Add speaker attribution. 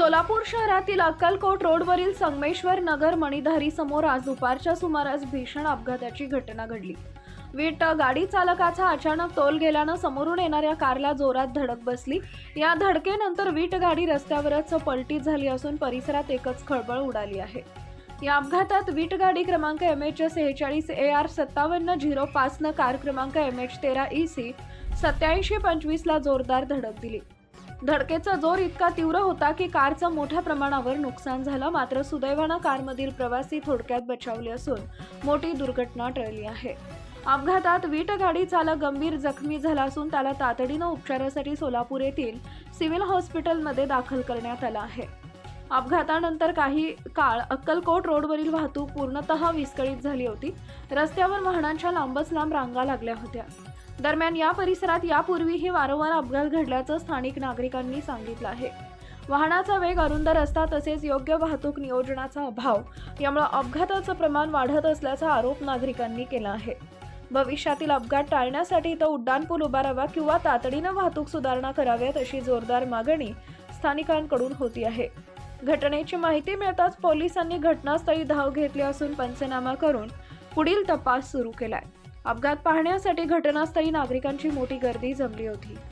Speaker 1: सोलापूर शहरातील अक्कलकोट रोडवरील संगमेश्वर नगर मणिधारी समोर आज दुपारच्या सुमारास भीषण अपघाताची घटना घडली. वीट गाडी चालकाचा अचानक तोल गेल्यानं समोरून येणाऱ्या कारला जोरात धडक बसली. या धडकेनंतर वीट गाडी रस्त्यावरच पलटी झाली असून परिसरात एकच खळबळ उडाली आहे. या अपघातात वीट गाडी क्रमांक एम एच सेहेचाळीस ए आर सत्तावन्न झिरो पाचनं कार क्रमांक एम एच तेरा ई सी सत्याऐंशी पंचवीसला जोरदार धडक दिली. धडकेचा जोर इतका तीव्र होता की कारचं मोठ्या प्रमाणावर नुकसान झालं. मात्र सुदैवानं कारमधील प्रवासी थोडक्यात बचावले असून मोठी दुर्घटना टळली आहे. अपघातात वीट गाडी चालक गंभीर जखमी झाला असून त्याला तातडीनं उपचारासाठी सोलापूर येथील सिव्हिल हॉस्पिटलमध्ये दाखल करण्यात आलं आहे. अपघातानंतर काही काळ अक्कलकोट रोडवरील वाहतूक पूर्णतः विस्कळीत झाली होती. रस्त्यावर वाहनांच्या लांबच लांब रांगा लागल्या होत्या. दरम्यान या परिसरात यापूर्वीही वारंवार अपघात घडल्याचं स्थानिक नागरिकांनी सांगितलं आहे. वाहनाचा वेग अरुंद रस्ता तसेच योग्य वाहतूक नियोजनाचा अभाव यामुळे अपघाताचं प्रमाण वाढत असल्याचा आरोप नागरिकांनी केला आहे. भविष्यातील अपघात टाळण्यासाठी इथं उड्डाणपूल उभारावा किंवा तातडीनं वाहतूक सुधारणा कराव्यात अशी जोरदार मागणी स्थानिकांकडून होती आहे. घटनेची माहिती मिळताच पोलिसांनी घटनास्थळी धाव घेतली असून पंचनामा करून पुढील तपास सुरू केलाय. अपघात पाहण्यासाठी घटनास्थळी नागरिकांची मोठी गर्दी जमली होती.